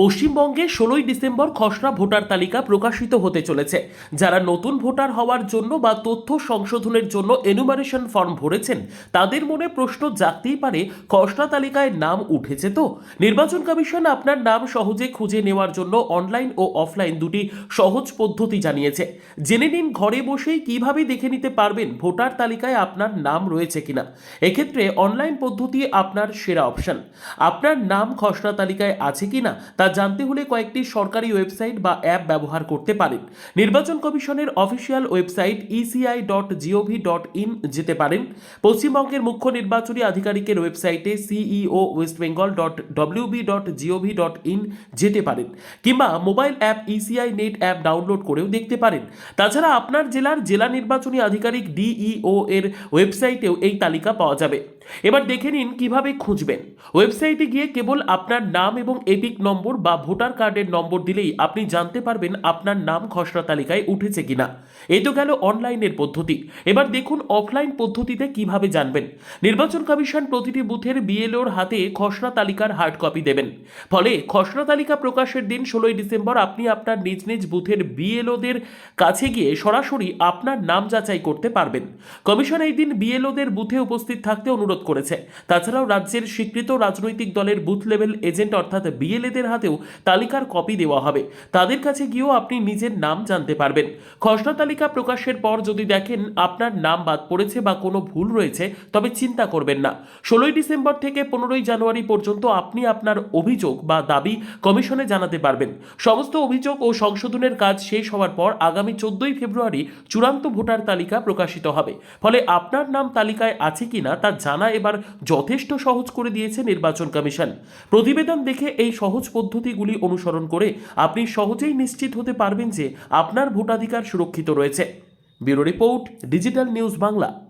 পশ্চিমবঙ্গে ষোলোই ডিসেম্বর খসড়া ভোটার তালিকা প্রকাশিত হতে চলেছে। যারা নতুন ভোটার হওয়ার জন্য বা তথ্য সংশোধনের জন্য এনুমারেশন ফর্ম ভরেছেন, তাদের মনে প্রশ্ন জাগতেই পারে, খসড়া তালিকায় নাম উঠেছে তো? নির্বাচন কমিশন আপনার নাম সহজে খুঁজে নেওয়ার জন্য অনলাইন ও অফলাইন দুটি সহজ পদ্ধতি জানিয়েছে। জেনে নিন ঘরে বসেই কীভাবে দেখে নিতে পারবেন ভোটার তালিকায় আপনার নাম রয়েছে কিনা। এক্ষেত্রে অনলাইন পদ্ধতি আপনার সেরা অপশন আপনার নাম খসড়া তালিকায় আছে কিনা, তা জানতে হলে কয়েকটি সরকারি ওয়েবসাইট বা অ্যাপ ব্যবহার করতে পারেন। নির্বাচন কমিশনের official website ECI dot G O V dot in যেতে পারেন। পশ্চিমবঙ্গের মুখ্য নির্বাচনী আধিকারিকের ওয়েবসাইটে CEO West Bengal dot WB dot G O V dot in যেতে পারেন কিংবা mobile app ECI net app download করেও দেখতে পারেন। তাছাড়া আপনার জেলার জেলা নির্বাচনী আধিকারিক ডিইও এর ওয়েবসাইটেও এই তালিকা পাওয়া যাবে। এবার দেখে নিন কীভাবে খুঁজবেন। ওয়েবসাইটে গিয়ে কেবল আপনার নাম এবং এপিক নম্বর বা ভোটার কার্ডের নম্বর দিলেই আপনি জানতে পারবেন আপনার নাম খসড়া তালিকায় উঠেছে কিনা। এ তো গেল অনলাইনের পদ্ধতি। এবার দেখুন অফলাইন পদ্ধতিতে কীভাবে জানবেন। নির্বাচন কমিশন প্রতিটি বুথের বিএলওর হাতে খসড়া তালিকার হার্ড কপি দেবেন। ফলে খসড়া তালিকা প্রকাশের দিন ষোলোই ডিসেম্বর আপনি আপনার নিজ নিজ বুথের বিএলওদের কাছে গিয়ে সরাসরি আপনার নাম যাচাই করতে পারবেন। কমিশন এই দিন বিএলওদের বুথে উপস্থিত থাকতে অনুরোধ করেছে। তাছাড়াও রাজ্যের স্বীকৃত রাজনৈতিক দলের বুথ লেভেল এজেন্ট অর্থাৎ বিএলএদের হাতেও তালিকার কপি দেওয়া হবে। তাদের কাছে গিয়েও আপনি নিজের নাম জানতে পারবেন। খসড়া তালিকা প্রকাশের পর যদি দেখেন আপনার নাম বাদ পড়েছে বা কোনো ভুল রয়েছে, তবে চিন্তা করবেন না। ষোলোই ডিসেম্বর থেকে পনেরোই জানুয়ারি পর্যন্ত আপনি আপনার অভিযোগ বা দাবি কমিশনে জানাতে পারবেন। সমস্ত অভিযোগ ও সংশোধনের কাজ শেষ হওয়ার পর আগামী চোদ্দই ফেব্রুয়ারি চূড়ান্ত ভোটার তালিকা প্রকাশিত হবে। ফলে আপনার নাম তালিকায় আছে কিনা তা জানা এবার যথেষ্ট সহজ করে দিয়েছে নির্বাচন কমিশন। প্রতিবেদন দেখে এই সহজ পদ্ধতিগুলি অনুসরণ করে আপনি সহজেই নিশ্চিত হতে পারবেন যে আপনার ভোটাধিকার সুরক্ষিত রয়েছে। Bureau report, digital news Bangla.